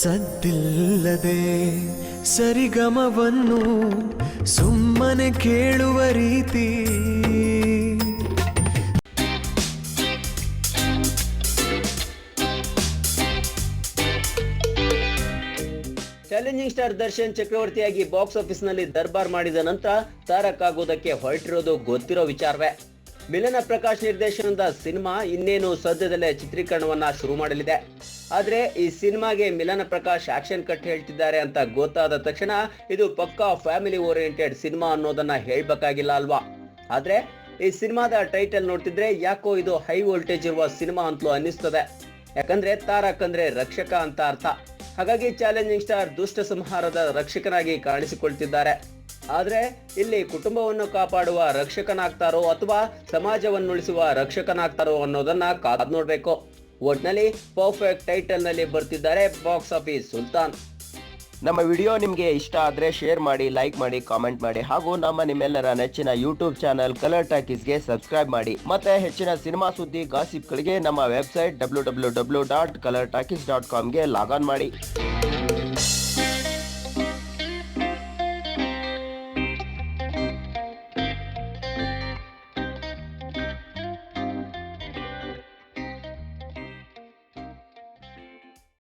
ಸದ್ದಿಲ್ಲದೆ ಸರಿಗಮವನ್ನು ಸುಮ್ಮನೆ ಕೇಳುವ ರೀತಿ. ಚಾಲೆಂಜಿಂಗ್ ಸ್ಟಾರ್ ದರ್ಶನ್ ಚಕ್ರವರ್ತಿಯಾಗಿ ಬಾಕ್ಸ್ ಆಫೀಸ್ನಲ್ಲಿ ದರ್ಬಾರ್ ಮಾಡಿದ ನಂತರ ತಾರಕ್ ಆಗೋದಕ್ಕೆ ಹೊರಟಿರೋದು ಗೊತ್ತಿರೋ ವಿಚಾರವೇ. ಮಿಲನ ಪ್ರಕಾಶ್ ನಿರ್ದೇಶನದ ಸಿನಿಮಾ ಇನ್ನೇನು ಸದ್ಯದಲ್ಲೇ ಚಿತ್ರೀಕರಣವನ್ನ ಶುರು ಮಾಡಲಿದೆ. ಆದ್ರೆ ಈ ಸಿನಿಮಾಗೆ ಮಿಲನ ಪ್ರಕಾಶ್ ಆಕ್ಷನ್ ಕಟ್ ಹೇಳ್ತಿದ್ದಾರೆ ಅಂತ ಗೊತ್ತಾದ ತಕ್ಷಣ ಇದು ಪಕ್ಕಾ ಫ್ಯಾಮಿಲಿ ಓರಿಯೆಂಟೆಡ್ ಸಿನಿಮಾ ಅನ್ನೋದನ್ನ ಹೇಳ್ಬೇಕಾಗಿಲ್ಲ ಅಲ್ವಾ? ಆದ್ರೆ ಈ ಸಿನಿಮಾದ ಟೈಟಲ್ ನೋಡ್ತಿದ್ರೆ ಯಾಕೋ ಇದು ಹೈ ವೋಲ್ಟೇಜ್ ಇರುವ ಸಿನಿಮಾ ಅಂತಲೂ ಅನ್ನಿಸ್ತದೆ. ಯಾಕಂದ್ರೆ ತಾರಕ್ ಅಂದ್ರೆ ರಕ್ಷಕ ಅಂತ ಅರ್ಥ. ಹಾಗಾಗಿ ಚಾಲೆಂಜಿಂಗ್ ಸ್ಟಾರ್ ದುಷ್ಟ ಸಂಹಾರದ ರಕ್ಷಕನಾಗಿ ಕಾಣಿಸಿಕೊಳ್ತಿದ್ದಾರೆ. ಆದ್ರೆ ಇಲ್ಲಿ ಕುಟುಂಬವನ್ನು ಕಾಪಾಡುವ ರಕ್ಷಕನಾಗ್ತಾರೋ ಅಥವಾ ಸಮಾಜವನ್ನು ಉಳಿಸುವ ರಕ್ಷಕನಾಗ್ತಾರೋ ಅನ್ನೋದನ್ನ ಕಾದ್ ನೋಡಬೇಕು. ಒಟ್ನಲ್ಲಿ ಪರ್ಫೆಕ್ಟ್ ಟೈಟಲ್ನಲ್ಲಿ ಬರ್ತಿದ್ದಾರೆ ಬಾಕ್ಸ್ ಆಫೀಸ್ ಸುಲ್ತಾನ್. ನಮ್ಮ ವಿಡಿಯೋ ನಿಮಗೆ ಇಷ್ಟ ಆದರೆ ಶೇರ್ ಮಾಡಿ ಲೈಕ್ ಮಾಡಿ ಕಾಮೆಂಟ್ ಮಾಡಿ ಹಾಗೂ ನಮ್ಮ ನಿಮ್ಮೆಲ್ಲರ ನೆಚ್ಚಿನ ಯೂಟ್ಯೂಬ್ ಚಾನಲ್ ಕಲರ್ ಟಾಕೀಸ್ಗೆ ಸಬ್ಸ್ಕ್ರೈಬ್ ಮಾಡಿ. ಮತ್ತೆ ಹೆಚ್ಚಿನ ಸಿನಿಮಾ ಸುದ್ದಿ ಗಾಸಿಪ್ಗಳಿಗೆ ನಮ್ಮ website W W W dot colour talkies dot ಕಾಮ್ಗೆ log on ಮಾಡಿ.